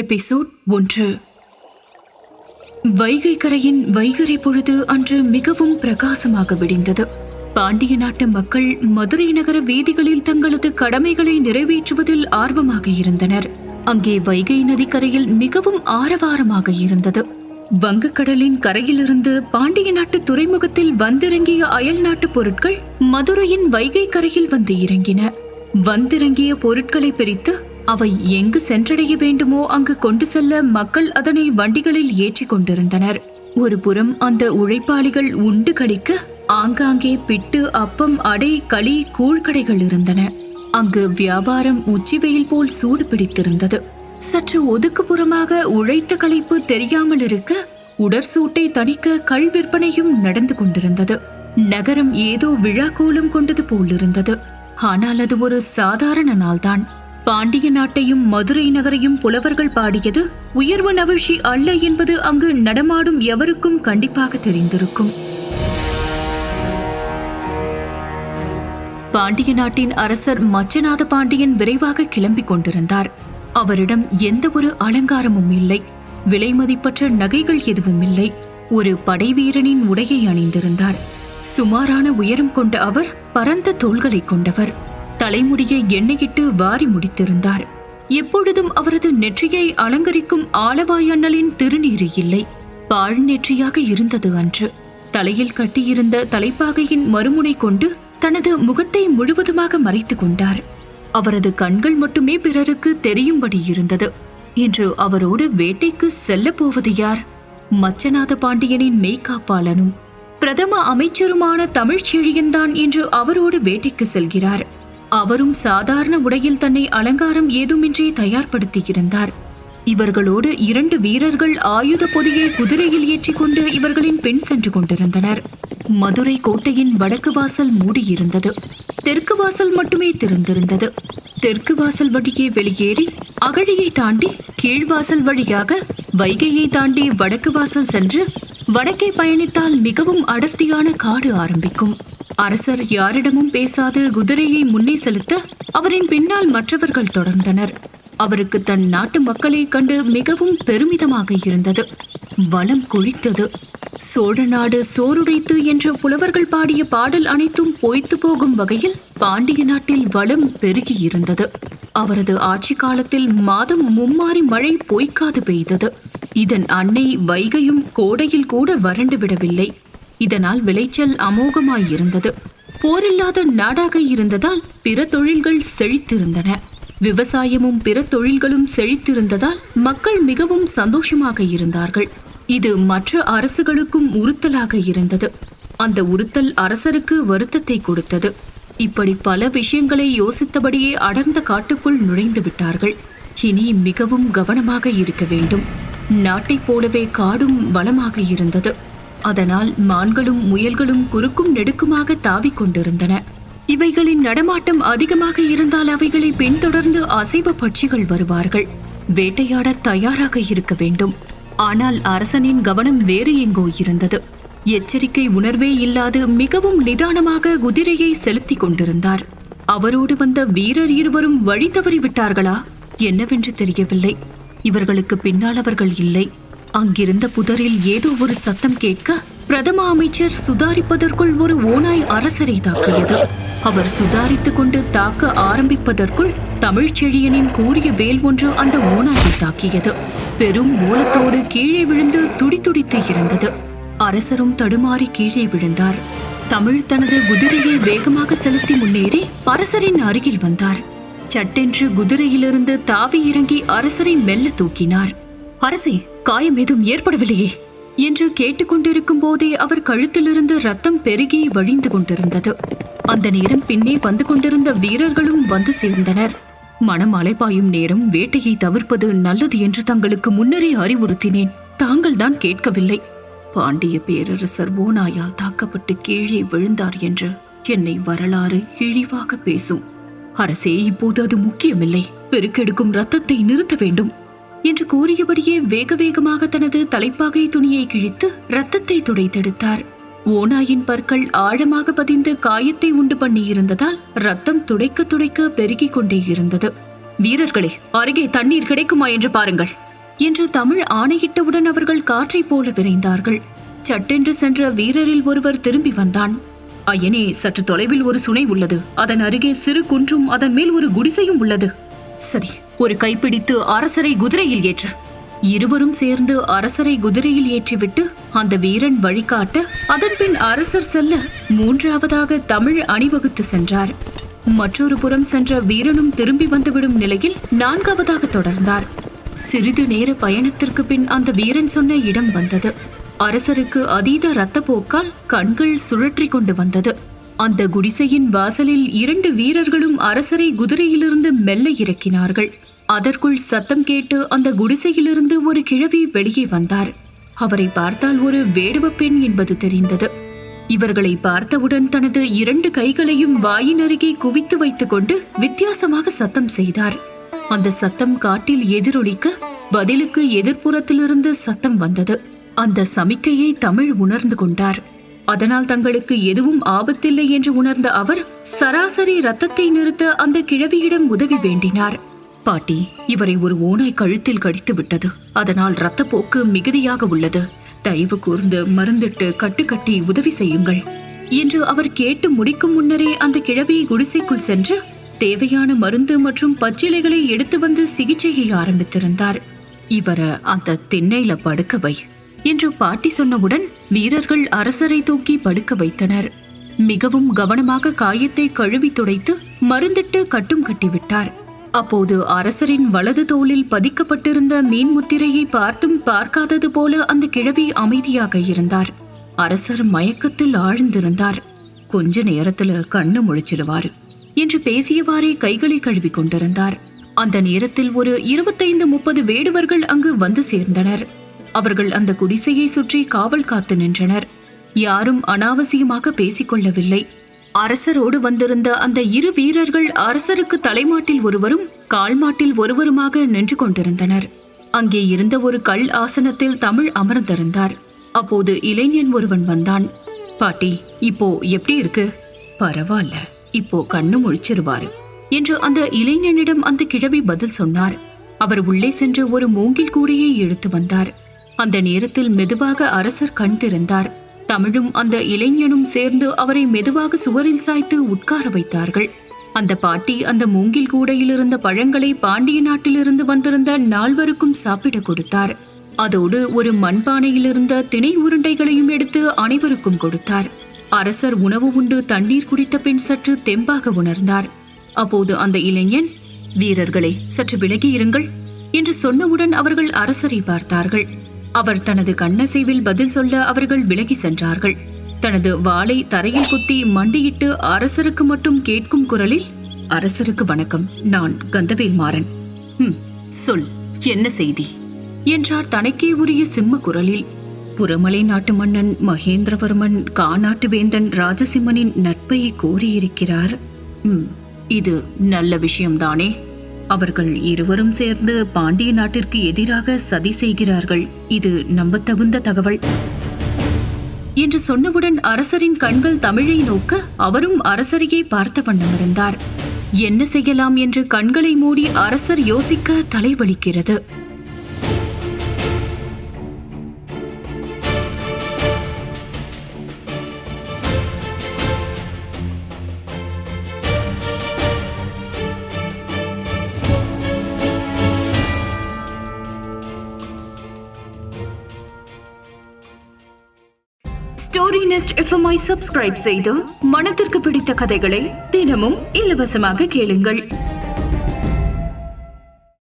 Episode ஒன்று. வைகை கரையின் வைகரை பொழுது அன்று மிகவும் பிரகாசமாக விடிந்தது. பாண்டிய நாட்டு மக்கள் மதுரை நகர வீதிகளில் தங்களது கடமைகளை நிறைவேற்றுவதில் ஆர்வமாக இருந்தனர். அங்கே வைகை நதிக்கரையில் மிகவும் ஆரவாரமாக இருந்தது. வங்கக்கடலின் கரையிலிருந்து பாண்டிய நாட்டு துறைமுகத்தில் வந்திறங்கிய அயல் நாட்டு பொருட்கள் மதுரையின் வைகை கரையில் வந்து இறங்கின. வந்திறங்கிய பொருட்களை பிரித்து அவை எங்கு சென்றடைய வேண்டுமோ அங்கு கொண்டு செல்ல மக்கள் அதனை வண்டிகளில் ஏற்றிக் கொண்டிருந்தனர். ஒரு புறம் அந்த உழைப்பாளிகள் உண்டு கழிக்க ஆங்காங்கே பிட்டு அப்பம் அடை களி கூழ்கடைகள் இருந்தன. அங்கு வியாபாரம் உச்சி வெயில் போல் சூடு பிடித்திருந்தது. சற்று ஒதுக்குப்புறமாக உழைத்த களைப்பு தெரியாமல் இருக்க உடற்சூட்டை தணிக்க கல் விற்பனையும் நடந்து கொண்டிருந்தது. நகரம் ஏதோ விழா கோலம் கொண்டது போலிருந்தது ஆனால் அது ஒரு சாதாரண நாள்தான். பாண்டிய நாட்டையும் மதுரை நகரையும் புலவர்கள் பாடியது உயர்வு நவிழ்ச்சி அல்ல என்பது அங்கு நடமாடும் எவருக்கும் கண்டிப்பாக தெரிந்திருக்கும். பாண்டிய நாட்டின் அரசர் மச்சநாத பாண்டியன் விரைவாக கிளம்பிக் கொண்டிருந்தார். அவரிடம் எந்த ஒரு அலங்காரமும் இல்லை. விலை மதிப்பற்ற நகைகள் எதுவும் இல்லை. ஒரு படைவீரனின் உடையை அணிந்திருந்தார். சுமாரான உயரம் கொண்ட அவர் பரந்த தோள்களை கொண்டவர். தலைமுடியை எண்ணெயிட்டு வாரி முடித்திருந்தார். எப்பொழுதும் அவரது நெற்றியை அலங்கரிக்கும் ஆலவாயண்ணலின் திருநீறு இல்லை. பாழ் நெற்றியாக இருந்தது அன்று. தலையில் கட்டியிருந்த தலைப்பாகையின் மறுமுனை கொண்டு தனது முகத்தை முழுவதுமாக மறைத்து கொண்டார். அவரது கண்கள் மட்டுமே பிறருக்கு தெரியும்படி இருந்தது. இன்று அவரோடு வேட்டைக்கு செல்லப் போவது யார்? மச்சநாத பாண்டியனின் மெய்காப்பாளனும் பிரதம அமைச்சருமான தமிழ்ச்செழியன்தான் இன்று அவரோடு வேட்டைக்கு செல்கிறார். அவரும் சாதாரண உடையில் தன்னை அலங்காரம் ஏதுமின்றி தயார்படுத்தியிருந்தார். இவர்களோடு இரண்டு வீரர்கள் ஆயுத பொதியை குதிரையில் ஏற்றிக்கொண்டு இவர்களின் பெண் சென்று கொண்டிருந்தனர். மதுரை கோட்டையின் வடக்கு வாசல் மூடியிருந்தது. தெற்கு வாசல் மட்டுமே திறந்திருந்தது. தெற்கு வாசல் வழியே வெளியேறி அகழியை தாண்டி கீழ்வாசல் வழியாக வைகையை தாண்டி வடக்கு வாசல் சென்று வடக்கே பயணித்தால் மிகவும் அடர்த்தியான காடு ஆரம்பிக்கும். அரசர் யாரிடமும் பேசாது குதிரையை முன்னே செலுத்த அவரின் பின்னால் மற்றவர்கள் தொடர்ந்தனர். அவருக்கு தன் நாட்டு மக்களை கண்டு மிகவும் பெருமிதமாக இருந்தது. வளம் கொழித்தது சோழ நாடு சோறுடைத்து என்று புலவர்கள் பாடிய பாடல் அனைத்தும் பொய்த்து போகும் வகையில் பாண்டிய நாட்டில் வளம் பெருகியிருந்தது. அவரது ஆட்சி காலத்தில் மாதம் மும்மாறி மழை பொய்க்காது பெய்தது. இதன் அன்னை வைகையும் கோடையில் கூட வறண்டு விடவில்லை. இதனால் விளைச்சல் அமோகமாயிருந்தது. போரில்லாத நாடாக இருந்ததால் பிற தொழில்கள் செழித்திருந்தன. விவசாயமும் பிற தொழில்களும் செழித்திருந்ததால் மக்கள் மிகவும் சந்தோஷமாக இருந்தார்கள். இது மற்ற அரசுகளுக்கும் உறுத்தலாக இருந்தது. அந்த உறுத்தல் அரசருக்கு வருத்தத்தை கொடுத்தது. இப்படி பல விஷயங்களை யோசித்தபடியே அடர்ந்த காட்டுக்குள் நுழைந்து விட்டார்கள். இனி மிகவும் கவனமாக இருக்க வேண்டும். நாட்டைப் போலவே காடும் வளமாக இருந்தது. அதனால் மான்களும் முயல்களும் குறுக்கும் நெடுக்குமாக தாவிக் கொண்டிருந்தன. இவைகளின் நடமாட்டம் அதிகமாக இருந்தால் அவைகளை பின்தொடர்ந்து அசைவ பட்சிகள் வருவார்கள். வேட்டையாட தயாராக இருக்க வேண்டும். ஆனால் அரசனின் கவனம் வேறு எங்கோ இருந்தது. எச்சரிக்கை உணர்வே இல்லாது மிகவும் நிதானமாக குதிரையை செலுத்திக் கொண்டிருந்தார். அவரோடு வந்த வீரர் இருவரும் வழி தவறிவிட்டார்களா? என்னவென்று தெரியவில்லை. இவர்களுக்கு பின்னால் அவர்கள் இல்லை. அங்கிருந்த புதரில் ஏதோ ஒரு சத்தம் கேட்க பிரதம அமைச்சர் சுதாரிப்பதற்குள் ஒரு ஓநாய் அரசரை தாக்கியது. அவர் சுதாரித்துக் கொண்டு தாக்க ஆரம்பிப்பதற்குள் தமிழ்ச்செழியனின் கூறிய வேல் ஒன்று அந்த ஓநாயை தாக்கியது. பெரும் மூலத்தோடு கீழே விழுந்து துடித்துடித்து இருந்தது. அரசரும் தடுமாறி கீழே விழுந்தார். தமிழ் தனது குதிரையை வேகமாக செலுத்தி முன்னேறி அரசரின் அருகில் வந்தார். சட்டென்று குதிரையிலிருந்து தாவி இறங்கி அரசரை மெல்ல தூக்கினார். அரசே காயம் ஏதும் ஏற்படவில்லையே என்று கேட்டுக்கொண்டிருக்கும் போதே அவர் கழுத்திலிருந்து ரத்தம் பெருகி வழிந்து கொண்டிருந்தது. அந்த நேரம் பின்னே வந்து கொண்டிருந்த வீரர்களும் வந்து சேர்ந்தனர். மனம் அலைபாயும் நேரம் வேட்டையை தவிர்ப்பது நல்லது என்று தங்களுக்கு முன்னரே அறிவுறுத்தினேன். தாங்கள் தான் கேட்கவில்லை. பாண்டிய பேரரசர் ஓநாயால் தாக்கப்பட்டு கீழே விழுந்தார் என்று என்னை வரலாறு இழிவாக பேசும். அரசே இப்போது அது முக்கியமில்லை. பெருக்கெடுக்கும் ரத்தத்தை நிறுத்த வேண்டும். என்று கூறியபடியே வேக வேகமாக தனது தலைப்பாகை துணியை கிழித்து ரத்தத்தை துடைத்தெடுத்தார். ஓநாயின் பற்கள் ஆழமாக பதிந்து காயத்தை உண்டு பண்ணியிருந்ததால் ரத்தம் துடைக்க துடைக்க பெருகிக் கொண்டே இருந்தது. வீரர்களே அருகே தண்ணீர் கிடைக்குமா என்று பாருங்கள் என்று தமிழ் ஆணையிட்டவுடன் அவர்கள் காற்றைப் போல விரைந்தார்கள். சட்டென்று சென்ற வீரரில் ஒருவர் திரும்பி வந்தான். ஐயனே சற்று தொலைவில் ஒரு சுனை உள்ளது. அதன் அருகே சிறு குன்றும் அதன் மேல் ஒரு குடிசையும் உள்ளது. சரி ஒரு கைப்பிடித்து அரசரை குதிரையில் ஏற்று. இருவரும் சேர்ந்து அரசரை குதிரையில் ஏற்றிவிட்டு அந்த வீரன் வழிகாட்ட அதன் பின் அரசர் செல்ல மூன்றாவதாக தமிழ் அணிவகுத்து சென்றார். மற்றொரு புறம் சென்ற வீரனும் திரும்பி வந்துவிடும் நிலையில் நான்காவதாக தொடர்ந்தார். சிறிது நேர பயணத்திற்கு பின் அந்த வீரன் சொன்ன இடம் வந்தது. அரசருக்கு அதீத இரத்தப்போக்கால் கண்கள் சுழற்றி கொண்டு வந்தது. அந்த குடிசையின் வாசலில் இரண்டு வீரர்களும் அரசரை குதிரையிலிருந்து மெல்ல இறக்கினார்கள். அதற்குள் சத்தம் கேட்டு அந்த குடிசையிலிருந்து ஒரு கிழவி வெளியே வந்தார். அவரை பார்த்தால் ஒரு வேடுவ பெண் என்பது தெரிந்தது. இவர்களை பார்த்தவுடன் தனது இரண்டு கைகளையும் வாயின் அருகே குவித்து வைத்துக் கொண்டு வித்தியாசமாக சத்தம் செய்தார். அந்த சத்தம் காட்டில் எதிரொலிக்க பதிலுக்கு எதிர்ப்புறத்திலிருந்து சத்தம் வந்தது. அந்த சமிக்கையை தமிழ் உணர்ந்து கொண்டார். அதனால் தங்களுக்கு எதுவும் ஆபத்தில்லை என்று உணர்ந்த அவர் சராசரி ரத்தத்தை நிறுத்த அந்த கிழவியிடம் உதவி வேண்டினார். பாட்டி இவரை ஒரு ஓனாய் கழுத்தில் கடித்து விட்டது. அதனால் இரத்தப்போக்கு மிகுதியாக உள்ளது. தயவு கூர்ந்து மருந்திட்டு கட்டுக்கட்டி உதவி செய்யுங்கள். என்று அவர் கேட்டு முடிக்கும் முன்னரே அந்த கிழவி குடிசைக்குள் சென்று தேவையான மருந்து மற்றும் பச்சிலைகளை எடுத்து வந்து சிகிச்சையை ஆரம்பித்திருந்தார். இவர அந்த திண்ணையில படுக்க வை என்று பாட்டி சொன்னவுடன் வீரர்கள் அரசரை தூக்கி படுக்க வைத்தனர். மிகவும் கவனமாக காயத்தை கழுவி துடைத்து மருந்திட்டு கட்டும் கட்டிவிட்டார் அப்போது அரசரின் வலது தோளில் பதிக்கப்பட்டிருந்த மீன் முத்திரையை பார்த்தும் பார்க்காதது போல அந்த கிழவி அமைதியாக இருந்தார். அரசர் மயக்கத்தில் ஆழ்ந்திருந்தார். கொஞ்ச நேரத்துல கண்ணு முழிச்சிடுவாரு என்று பேசியவாறே கைகளை கழுவி கொண்டிருந்தார். அந்த நேரத்தில் ஒரு இருபத்தைந்து முப்பது வேடுவர்கள் அங்கு வந்து சேர்ந்தனர். அவர்கள் அந்த குடிசையை சுற்றி காவல் காத்து நின்றனர். யாரும் அனாவசியமாக பேசிக்கொள்ளவில்லை அரசரோடு வந்திருந்த அந்த இரு வீரர்கள் அரசருக்கு தலைமாட்டில் ஒருவரும் கால்மாட்டில் ஒருவருமாக நின்று கொண்டிருந்தனர். அங்கே இருந்த ஒரு கல் ஆசனத்தில் தமிழ் அமர்ந்திருந்தார். அப்போது இளைஞன் ஒருவன் வந்தான். பாட்டி இப்போ எப்படி இருக்கு? பரவாயில்ல இப்போ கண்ணு முழிச்சிருவாரு என்று அந்த இளைஞனிடம் அந்த கிழவி பதில் சொன்னார். அவர் உள்ளே சென்று ஒரு மூங்கில் கூடையை எடுத்து வந்தார். அந்த நேரத்தில் மெதுவாக அரசர் கண் திறந்தார். தமிழும் அந்த இளைஞனும் சேர்ந்து அவரை மெதுவாக சுவரில் சாய்த்து உட்கார வைத்தார்கள். அந்த பாட்டி அந்த மூங்கில் கூடையில் இருந்த பழங்களை பாண்டிய நாட்டிலிருந்து வந்திருந்த நால்வருக்கும் சாப்பிட கொடுத்தார். அதோடு ஒரு மண்பானையில் இருந்த திணை உருண்டைகளையும் எடுத்து அனைவருக்கும் கொடுத்தார். அரசர் உணவு உண்டு தண்ணீர் குடித்த பின் சற்று தெம்பாக உணர்ந்தார். அப்போது அந்த இளைஞன் வீரர்களே சற்று விலகி இருங்கள் என்று சொன்னவுடன் அவர்கள் அரசரை பார்த்தார்கள். அவர் தனது கண்ணசைவில் பதில் சொல்ல அவர்கள் விலகி சென்றார்கள். தனது வாளை தரையில் குத்தி மண்டியிட்டு அரசருக்கு மட்டும் கேட்கும் குரலில் அரசருக்கு வணக்கம் நான் கந்தவேல் மாறன் "ம், சொல் என்ன செய்தி? என்றார் தனக்கே உரிய சிம்ம குரலில். புறமலை நாட்டு மன்னன் மகேந்திரவர்மன் காநாட்டு வேந்தன் ராஜசிம்மனின் நட்பை கோரியிருக்கிறார். "ம், இது நல்ல விஷயம்தானே? அவர்கள் இருவரும் சேர்ந்து பாண்டிய நாட்டிற்கு எதிராக சதி செய்கிறார்கள். இது நம்பத்தகுந்த தகவல். என்று சொன்னவுடன் அரசரின் கண்கள் தமிழை நோக்க அவரும் அரசரையே பார்த்த வண்ணம் இருந்தார். என்ன செய்யலாம் என்று கண்களை மூடி அரசர் யோசிக்க தலைவலிக்கிறது. ஸ்டோரி நெஸ்ட் எஃப்எம்ஐ சப்ஸ்கிரைப் செய்து மனத்திற்கு பிடித்த கதைகளை தினமும் இலவசமாக கேளுங்கள்.